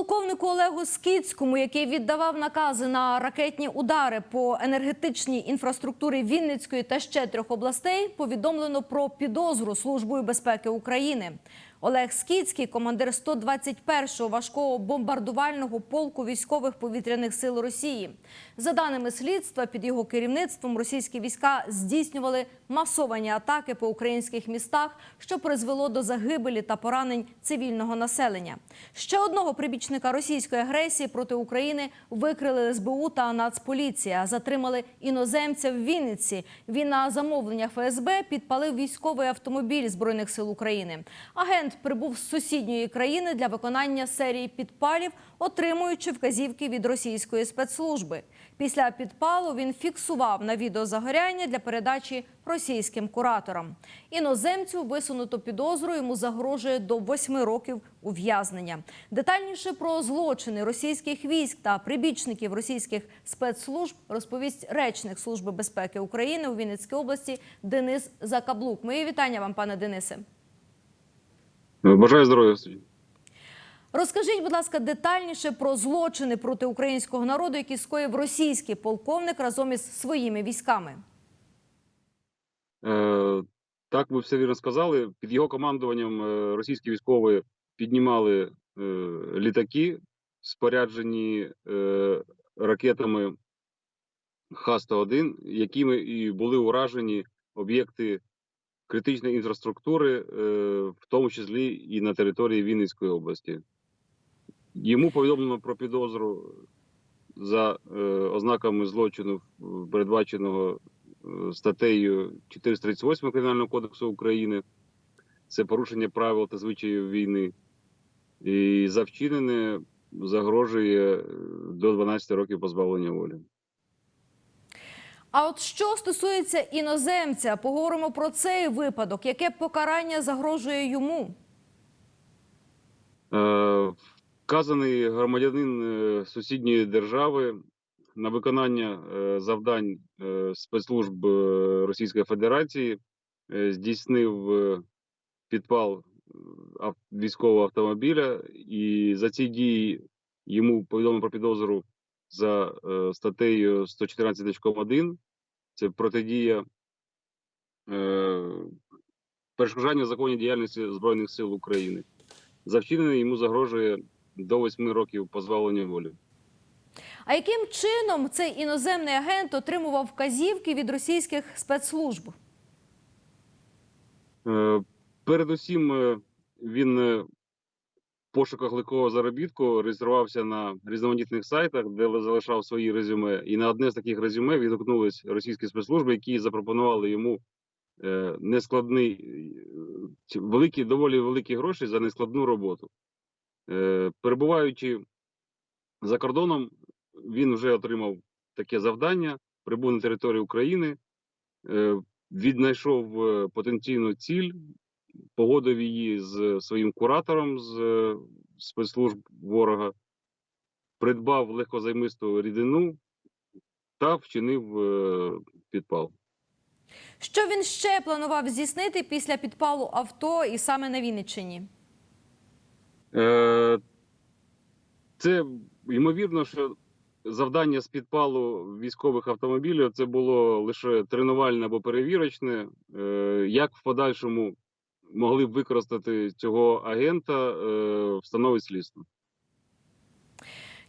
Полковнику Олегу Скіцькому, який віддавав накази на ракетні удари по енергетичній інфраструктурі Вінницької та ще трьох областей, повідомлено про підозру Службою безпеки України. Олег Скіцький, командир 121-го важкого бомбардувального полку військових повітряних сил Росії. За даними слідства, під його керівництвом російські війська здійснювали масовані атаки по українських містах, що призвело до загибелі та поранень цивільного населення. Ще одного прибічника російської агресії проти України викрили СБУ та Нацполіція. Затримали іноземця в Вінниці. Він на замовлення ФСБ підпалив військовий автомобіль збройних сил України. Агент прибув з сусідньої країни для виконання серії підпалів, отримуючи вказівки від російської спецслужби. Після підпалу він фіксував на відео загоряння для передачі російським кураторам. Іноземцю висунуто підозру йому загрожує до восьми років ув'язнення. Детальніше про злочини російських військ та прибічників російських спецслужб розповість речник Служби безпеки України у Вінницькій області Денис Закаблук. Мої вітання вам, пане Денисе. Бажаю здоров'я. Розкажіть, будь ласка, детальніше про злочини проти українського народу, які скоїв російський полковник разом із своїми військами. Е, так, ви все вірно сказали. Під його командуванням е, російські військові піднімали е, літаки, споряджені е, ракетами Х-101, якими і були уражені об'єкти критичної інфраструктури, е, в тому числі і на території Вінницької області. Йому повідомлено про підозру за е, ознаками злочину, передбаченого е, статтею 438 Кримінального кодексу України. Це порушення правил та звичаїв війни. І за вчинене загрожує до 12 років позбавлення волі. А от що стосується іноземця, поговоримо про цей випадок. Яке покарання загрожує йому? Е, Вказаний громадянин е, сусідньої держави на виконання е, завдань е, спецслужб е, Російської Федерації е, здійснив е, підпал е, ав- військового автомобіля, і за ці дії йому повідомлено про підозру за е, статтею 114.1. Це протидія е, перешкоджання законній діяльності Збройних сил України. За вчинене йому загрожує до 8 років позбавлення волі. А яким чином цей іноземний агент отримував вказівки від російських спецслужб? Е, Передусім, е, він е, пошуках легкого заробітку реєструвався на різноманітних сайтах, де залишав свої резюме. І на одне з таких резюме відгукнулись російські спецслужби, які запропонували йому е, нескладний, е, великі, доволі великі гроші за нескладну роботу. Е, Перебуваючи за кордоном, він вже отримав таке завдання, прибув на територію України, віднайшов потенційну ціль, погодив її з своїм куратором з е, спецслужб ворога, придбав легкозаймисту рідину та вчинив е, підпал. Що він ще планував здійснити після підпалу авто і саме на Вінниччині? Е, Це ймовірно, що завдання з підпалу військових автомобілів це було лише тренувальне або перевірочне. Е, Як в подальшому могли б використати цього агента, е, встановить слідства.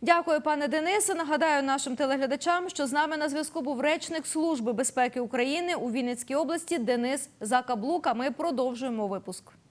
Дякую, пане Денисе. Нагадаю нашим телеглядачам, що з нами на зв'язку був речник Служби безпеки України у Вінницькій області Денис Закаблука. Ми продовжуємо випуск.